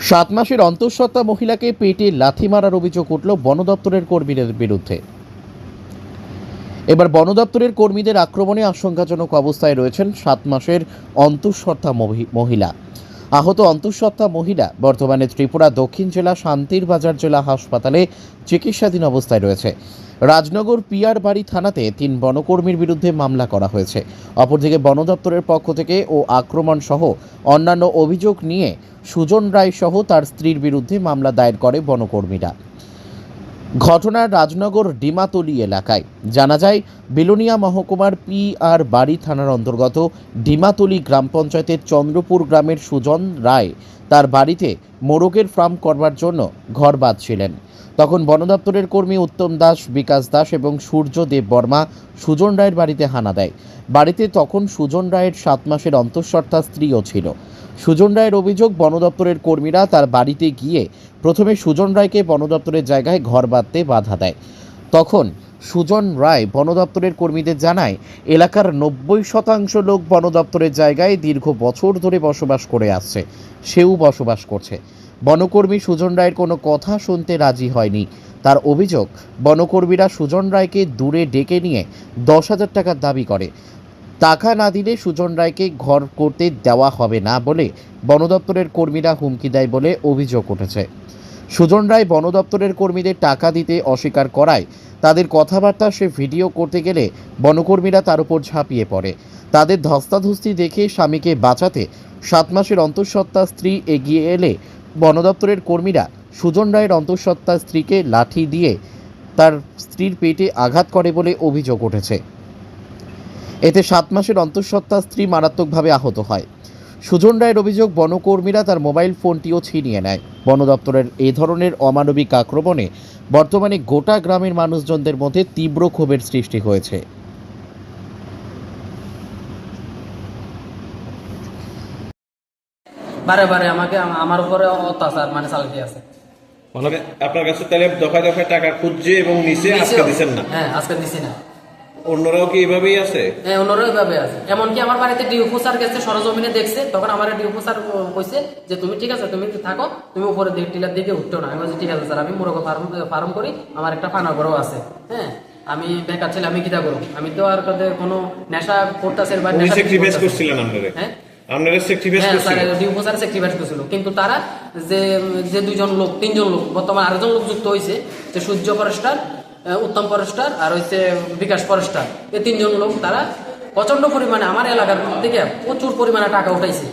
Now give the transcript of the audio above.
সাত মাসের অন্তঃসত্ত্বা মহিলাকে পেটে লাথি মারার অভিযোগ উঠল বন দপ্তরের কর্মীদের বিরুদ্ধে। এবার বন দপ্তরের কর্মীদের আক্রমণে আশঙ্কাজনক অবস্থায় রয়েছেন সাত মাসের অন্তঃসত্ত্বা মহি- মহিলা। আহত অন্তঃসত্ত্বা মহিলা বর্তমানে ত্রিপুরা দক্ষিণ জেলা শান্তির বাজার জেলা হাসপাতালে চিকিৎসাধীন অবস্থায় রয়েছে। রাজনগর পিয়ার বাড়ি থানাতে তিন বনকর্মীর বিরুদ্ধে মামলা করা হয়েছে। অপরদিকে বন দপ্তরের পক্ষ থেকে ও আক্রমণ সহ অন্যান্য অভিযোগ নিয়ে সুজন রায় সহ তার স্ত্রীর বিরুদ্ধে মামলা দায়ের করে বনকর্মীরা। ঘটনা রাজনগর ডিমাতলি এলাকায়। জানা যায়, বিলোনিয়া মহকুমার পি আর বাড়ি থানার অন্তর্গত ডিমাতলি গ্রাম পঞ্চায়েতের চন্দ্রপুর গ্রামের সুজন রায় তার বাড়িতে মোরগের ফার্ম করবার জন্য ঘর বাঁধছিলেন। তখন বন দপ্তরের কর্মী উত্তম দাস, বিকাশ দাস এবং সূর্য দেব বর্মা সুজন রায়ের বাড়িতে হানা দেয়। বাড়িতে তখন সুজন রায়ের সাত মাসের অন্তঃসত্ত্বা স্ত্রীও ছিল। সুজন রায়ের অভিযোগ, বন দপ্তরের কর্মীরা তার বাড়িতে গিয়ে প্রথমে সুজন রায়কে বন দপ্তরের জায়গায় ঘর বাঁধতে বাধা দেয়। তখন সুজন রায় বন দপ্তরের কর্মীদের জানায়, এলাকার নব্বই শতাংশ লোক বন দপ্তরের জায়গায় দীর্ঘ বছর ধরে বসবাস করে আসছে, সেও বসবাস করছে। বনকর্মী সুজন রায়ের কোনো কথা শুনতে রাজি হয়নি। তার অভিযোগ, বনকর্মীরা সুজন রায়কে দূরে ডেকে নিয়ে দশ হাজার টাকার দাবি করে। টাকা না দিলে সুজন রায়কে ঘর করতে দেওয়া হবে না বলে বন দপ্তরের কর্মীরা হুমকি দেয় বলে অভিযোগ উঠেছে। সুজন রায় বন দপ্তরের কর্মীদের টাকা দিতে অস্বীকার করায় তাদের কথাবার্তা সে ভিডিও করতে গেলে বনকর্মীরা তার উপর ঝাঁপিয়ে পড়ে। তাদের ধস্তাধস্তি দেখে স্বামীকে বাঁচাতে সাত মাসের অন্তঃসত্ত্বা স্ত্রী এগিয়ে এলে বন দপ্তরের কর্মীরা সুজন রায়ের অন্তঃসত্ত্বা স্ত্রীকে লাঠি দিয়ে তার স্ত্রীর পেটে আঘাত করে বলে অভিযোগ উঠেছে। এতে সাত মাসের অন্তঃসত্ত্বা স্ত্রী মারাত্মকভাবে আহত হয়। সুজন রায়ের অভিযোগ, বনকর্মীরা তার মোবাইল ফোনটিও ছিনিয়ে নেয়। বন দপ্তরের এই ধরনের অমানবিক আক্রমণে বর্তমানে গোটা গ্রামের মানুষজনদের মধ্যে তীব্র ক্ষোভের সৃষ্টি হয়েছে। বারে বারে আমাকে আমার উপরে অত্যাচার মানে চালাকি আছে। মানে আপনার কাছে তাহলে দফায় দফায় টাকা খুঁজছে এবং নিচে আজকে দিচ্ছেন না? হ্যাঁ আজকে দিছি না। অন্যরাও কি আছে? হ্যাঁ অন্যরা এইভাবে আছে। এমনকি আমার বাড়িতে ডিউপো স্যার গেছে সরজমিনে দেখছে তখন আমার ডিউপো স্যার কইছে যে তুমি ঠিক আছে? তুমি থাকো তুমি উপরে টিলার দিকে উঠতেও না। আমি বলছি ঠিক আছে স্যার আমি মুরগ ফার্ম ফার্ম করি আমার একটা আছে। হ্যাঁ আমি বেকার ছেলে আমি কিতা করব? আমি তো আর কত কোনো নেশা করতেছে বা নেশা স্যাক্রিফাইস করতাছে। করছিলেন আপনারে? হ্যাঁ। আপনারা স্যাক্রিফাইস হ্যাঁ স্যার ডিউপো স্যার স্যাক্রিফাইস করছিল। কিন্তু তারা যে যে দুইজন লোক তিনজন লোক বর্তমানে আরেকজন লোক যুক্ত হয়েছে যে সূর্য ফরেস্টার উত্তম পরস্টার আর হচ্ছে বিকাশ পরস্টার এই তিনজন লোক তারা প্রচণ্ড পরিমাণে আমার এলাকার দিকে প্রচুর পরিমাণে টাকা উঠাইছে।